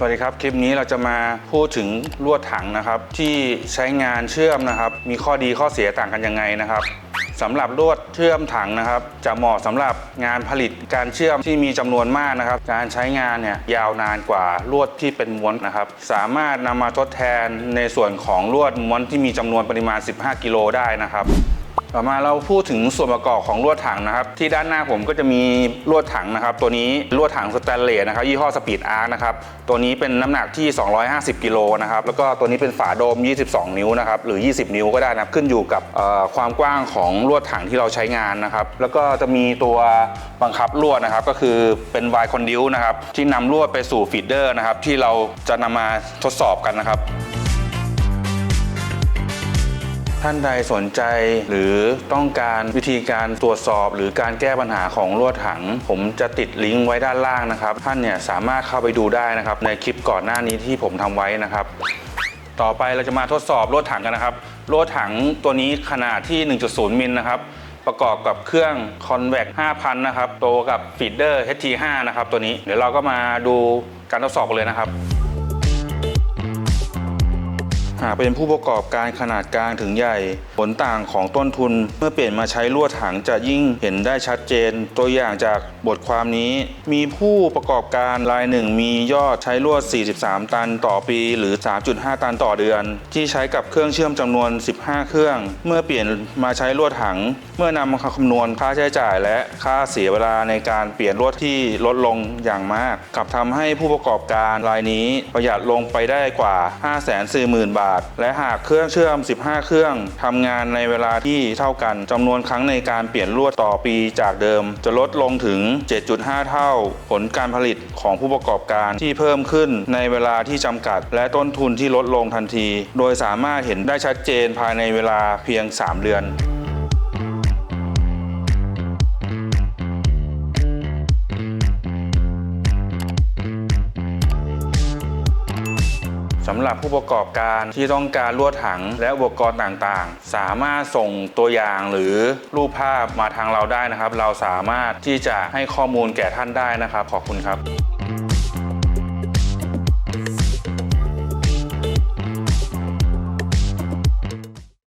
สวัสดีครับ คลิปนี้เราจะมาพูดถึงลวดถังนะครับ ที่ใช้งานเชื่อมนะครับ มีข้อดีข้อเสียต่างกันยังไงนะครับสำหรับลวดเชื่อมถังนะครับ จะเหมาะสำหรับงานผลิตการเชื่อมที่มีจำนวนมากนะครับ การใช้งานเนี่ยยาวนานกว่าลวดที่เป็นม้วนนะครับ สามารถนำมาทดแทนในส่วนของลวดม้วนที่มีจำนวนปริมาณ 15 กิโลได้นะครับ ต่อมาเราพูดถึงส่วนประกอบของลวดถังนะครับ ที่ด้านหน้าผมก็จะมีลวดถังนะครับ ตัวนี้ลวดถังสแตนเลสนะครับยี่ห้อสปีดอาร์นะครับตัวนี้เป็นน้ำหนักที่ 250 กิโลนะครับแล้วก็ตัวนี้เป็นฝาโดม 22 นิ้วนะครับหรือ 20 นิ้วก็ได้นะครับขึ้นอยู่กับความกว้างของลวดถังที่เราใช้งานนะครับแล้วก็จะมีตัวบังคับลวดนะครับก็คือเป็นวายคอนดิวนะครับที่นำลวดไปสู่ฟีดเดอร์นะครับที่เราจะนำมาทดสอบกันนะครับ ท่านใดสนใจหรือต้องการวิธีการตรวจสอบ หรือการแก้ปัญหาของลวดถัง ผมจะติดลิงก์ไว้ด้านล่างนะครับ ท่านเนี่ยสามารถเข้าไปดูได้นะครับ ในคลิปก่อนหน้านี้ที่ผมทำไว้นะครับ ต่อไปเราจะมาทดสอบลวดถังกันนะครับลวดถังตัวนี้ขนาดที่ 1.0 มิลนะครับประกอบกับเครื่อง Convex 5,000 นะครับตัวกับฟีดเดอร์ HT5 นะครับ ตัวนี้ เดี๋ยวเราก็มาดูการทดสอบกันเลยนะครับากเป็นผู้ประกอบการขนาดกลางถึงใหญ่ ผลต่างของต้นทุนเมื่อเปลี่ยนมาใช้ลวดถังจะยิ่งเห็นได้ชัดเจน ตัวอย่างจากบทความนี้ มีผู้ประกอบการรายหนึ่งมียอดใช้ลวด 43 ตันต่อปีหรือ 3.5 ตันต่อเดือน ที่ใช้กับเครื่องเชื่อมจำนวน 15 เครื่อง เมื่อเปลี่ยนมาใช้ลวดถัง เมื่อนำมาคำนวณค่าใช้จ่าย และค่าเสียเวลาในการเปลี่ยนลวดที่ลดลงอย่างมากกลับทำให้ผู้ประกอบการรายนี้ประหยัดลงไปได้กว่า 540,000 บาทท และหากเครื่องเชื่อม 15 เครื่องทำงานในเวลาที่เท่ากันจำนวนครั้งในการเปลี่ยนลวดต่อปีจากเดิม จะลดลงถึง 7.5 เท่า ผลการผลิตของผู้ประกอบการที่เพิ่มขึ้นในเวลาที่จำกัด และต้นทุนที่ลดลงทันที โดยสามารถเห็นได้ชัดเจนภายในเวลาเพียง 3 เดือน สำหรับผู้ประกอบการที่ต้องการลวดถังและอุปกรณ์ต่างๆ สามารถส่งตัวอย่างหรือรูปภาพมาทางเราได้นะครับ เราสามารถที่จะให้ข้อมูลแก่ท่านได้นะครับ ขอบคุณครับ